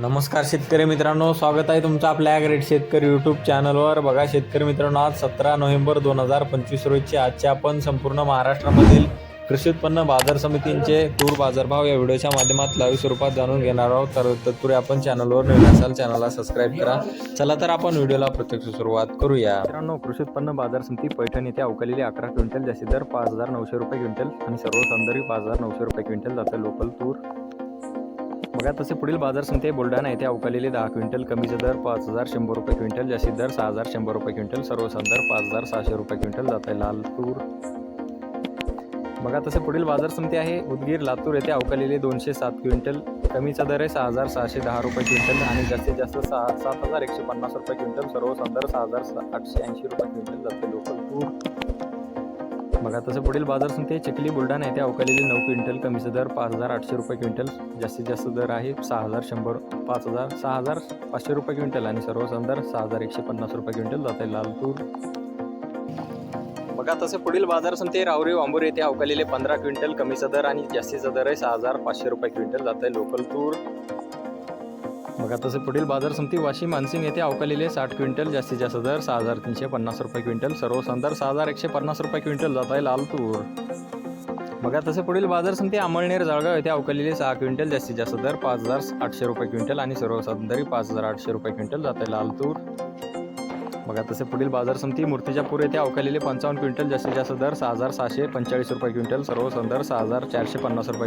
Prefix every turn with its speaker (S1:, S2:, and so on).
S1: नमस्कार शेतकरी मित्रांनो स्वागत आहे तुमचं आपल्या ॲग्रेट शेतकरी यूट्यूब चॅनलवर बघा शेतकरी मित्रांनो आज सतरा नोव्हेंबर दोन हजार पंचवीस रोजचे आजच्या आपण संपूर्ण महाराष्ट्रामधील कृषी उत्पन्न बाजार समितींचे तूर बाजारभाव या व्हिडिओच्या माध्यमात लाईव्ह स्वरूपात जाणून घेणार आहोत. तर तत्पूर्वी आपण चॅनलवर नवीन असाल चॅनलला सबस्क्राईब करा. चला तर आपण व्हिडिओला प्रत्यक्ष सुरुवात करूया. मित्रांनो कृषी उत्पन्न बाजार समिती पैठण येथे अवकालेली अकरा क्विंटल जास्ती दर पाच हजार नऊशे रुपये क्विंटल आणि सर्व सौंदर्य पाच हजार नऊशे रुपये क्विंटल जाते. लोकल तूर बघा तसे पुढील बाजार समिती बुलढाणा येथे अवकालेले दहा क्विंटल कमीचा दर पाच हजार शंभर रुपये क्विंटल जास्तीत दर सहा हजार शंभर रुपये क्विंटल सर्व दर पाच हजार सहाशे रुपये क्विंटल जात आहे लाल तूर बघा तसे पुढील बाजार समिती आहे उदगीर लातूर येथे अवकालेले दोनशे सात क्विंटल कमीचा दर आहे सहा हजार सहाशे दहा रुपये क्विंटल आणि जास्तीत जास्त सहा सात हजार एकशे पन्नास रुपये क्विंटल सर्व दर सहा हजार आठशे ऐंशी रुपये क्विंटल जाते लोकल तूर बघा तसं पुढील बाजार समिती चिखली बुलढाणा येथे अवकालेले नऊ क्विंटल कमीचा दर पाच हजार आठशे रुपये क्विंटल जास्तीत जास्त दर आहे सहा हजार शंभर पाच हजार सहा हजार पाचशे रुपये क्विंटल आणि सर्व दर सहा हजार एकशे पन्नास रुपये क्विंटल जाते लाल तूर बघा तसे पुढील बाजार समिती रावरी वांबूर येथे अवकालेले पंधरा क्विंटल कमीचा दर आणि जास्तीचा दर आहे सहा हजार पाचशे रुपये क्विंटल जात आहे लोकल तूर बघा तसे पुढील बाजार समिती वाशिम मानसिंग येथे अवकालेले साठ क्विंटल जास्तीत जास्त दर सहा हजार तीनशे पन्नास रुपये क्विंटल. सर्व दर सहा हजार एकशे पन्नास रुपये क्विंटल जात आहे लाल तूर बघा तसे पुढील बाजार समिती अमळनेर जळगाव येथे अवकालेले सहा क्विंटल जास्तीत जास्त दर पाच हजार आठशे रुपये क्विंटल आणि सर्व पाच हजार आठशे रुपये क्विंटल जात आहे लाल तूर बघा तसे पुढील बाजार समिती मूर्तिजापूर येथे अवकालेले पंचावन्न क्विंटल जास्तीत जास्त दर सहा हजार सहाशे पंचेचाळीस रुपये क्विंटल सर्व दर सहा हजार चारशे पन्नास रुपये